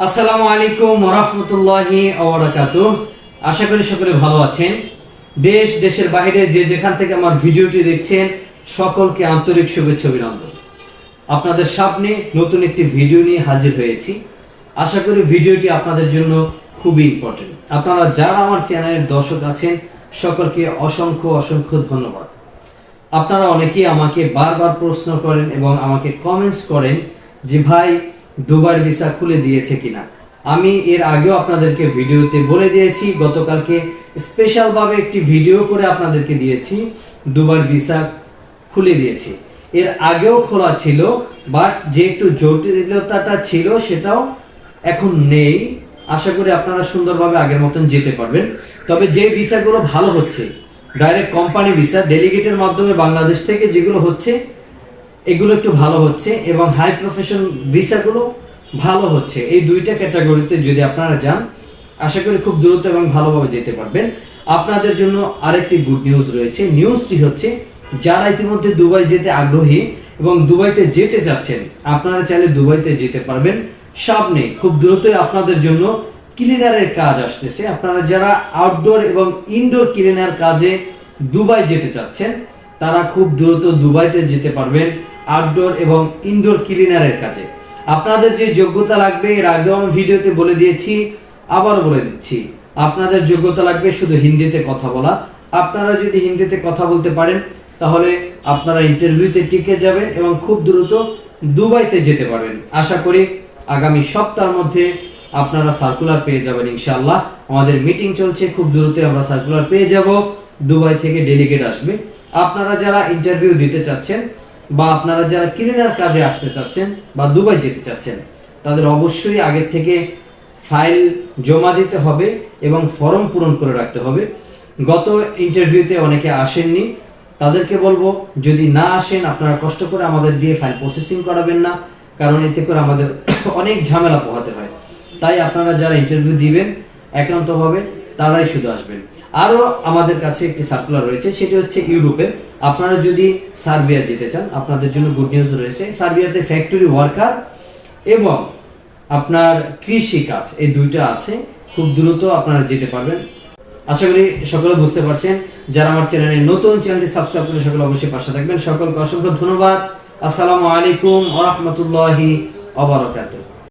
আসসালামু আলাইকুম ওরহমতুল্লাহি ওবরাকাত আশা করি সকলে ভালো আছেন। দেশ, দেশের বাইরে যে যেখান থেকে আমার ভিডিওটি দেখছেন, সকলকে আন্তরিক শুভেচ্ছা অভিনন্দন। আপনাদের সামনে নতুন একটি ভিডিও নিয়ে হাজির হয়েছি। আশা করি ভিডিওটি আপনাদের জন্য খুবই ইম্পর্টেন্ট আপনারা যারা আমার চ্যানেলের দর্শক আছেন, সকলকে অসংখ্য অসংখ্য ধন্যবাদ। আপনারা অনেকেই আমাকে বারবার প্রশ্ন করেন এবং আমাকে কমেন্টস করেন যে, ভাই দুবার ভিসা খুলে দিয়েছে কিনা। আমি এর আগেও আপনাদেরকে ভিডিওতে বলে দিয়েছি, গতকালকে স্পেশাল ভাবে একটি ভিডিও করে আপনাদেরকে দিয়েছি, দুবার ভিসা খুলে দিয়েছি। এর আগেও খোলা ছিল, বাট যে একটু জটিলতাটা ছিল, সেটাও এখন নেই। আশা করি আপনারা সুন্দরভাবে আগের মতন যেতে পারবেন। তবে যে ভিসাগুলো ভালো হচ্ছে ডাইরেক্ট কোম্পানি ভিসা ডেলিগেটের মাধ্যমে বাংলাদেশ থেকে যেগুলো হচ্ছে এগুলো একটু ভালো হচ্ছে এবং হাই প্রফেশন ভিসাগুলো ভালো হচ্ছে। এই দুইটা ক্যাটাগরিতে যদি আপনারা যান, আশা করি খুব দ্রুত এবং ভালোভাবে যেতে পারবেন। আপনাদের জন্য আরেকটি গুড নিউজ রয়েছে। নিউজটি হচ্ছে, যারা ইতিমধ্যে দুবাই যেতে আগ্রহী এবং দুবাইতে যেতে চাচ্ছেন, আপনারা চাইলে দুবাইতে যেতে পারবেন। সামনে খুব দ্রুতই আপনাদের জন্য ক্লিনারের কাজ আসতেছে। আপনারা যারা আউটডোর এবং ইনডোর ক্লিনার কাজে দুবাই যেতে চাচ্ছেন, তারা খুব দ্রুত দুবাইতে যেতে পারবেন। আউটডোর এবং ইনডোর ক্লিনারের কাজে। আপনাদের যে যোগ্যতা লাগবে, এর আগেও আমি ভিডিওতে বলে দিয়েছি আবার বলে দিচ্ছি, আপনাদের যোগ্যতা লাগবে শুধু হিন্দিতে কথা বলা। আপনারা যদি হিন্দিতে কথা বলতে পারেন, তাহলে আপনারা ইন্টারভিউতে টিকে যাবেন এবং খুব দ্রুত দুবাইতে যেতে পারবেন। আশা করি আগামী সপ্তাহের মধ্যে আপনারা সার্কুলার পেয়ে যাবেন ইনশাআল্লাহ। আমাদের মিটিং চলছে, খুব দ্রুত আমরা সার্কুলার পেয়ে যাব। দুবাই থেকে ডেলিগেট আসবে। আপনারা যারা ইন্টারভিউ দিতে চাচ্ছেন বা আপনারা যারা ক্লিনার কাজে আসতে চাচ্ছেন বা দুবাই যেতে চাচ্ছেন, তাদের অবশ্যই আগের থেকে ফাইল জমা দিতে হবে এবং ফর্ম পূরণ করে রাখতে হবে। গত ইন্টারভিউতে অনেকে আসেননি। তাদেরকে বলব, যদি না আসেন, আপনারা কষ্ট করে আমাদের দিয়ে ফাইল প্রসেসিং করাবেন না, কারণ এতে করে আমাদের অনেক ঝামেলা পোহাতে হয়। তাই আপনারা যারা ইন্টারভিউ দিবেন, একান্তভাবে তারাই শুধু আসবেন। আরও আমাদের কাছে একটি সার্কুলার রয়েছে, সেটি হচ্ছে ইউরোপের আপনারা যদি সার্বিয়া যেতে চান, আপনাদের জন্য গুড নিউজ রয়েছে। সার্বিয়াতে ফ্যাক্টরি ওয়ার্কার এবং আপনার কৃষি কাজ, এই দুইটা আছে। খুব দ্রুত আপনারা যেতে পারবেন। আশা করি সকলে বুঝতে পারছেন। যারা আমার চ্যানেলে নতুন চ্যানেলটি সাবস্ক্রাইব করে সকলে অবশ্যই পাশে থাকবেন। সকলকে অসংখ্য ধন্যবাদ। আসসালামু আলাইকুম ওয়া রাহমাতুল্লাহি ওয়া বারাকাতুহু।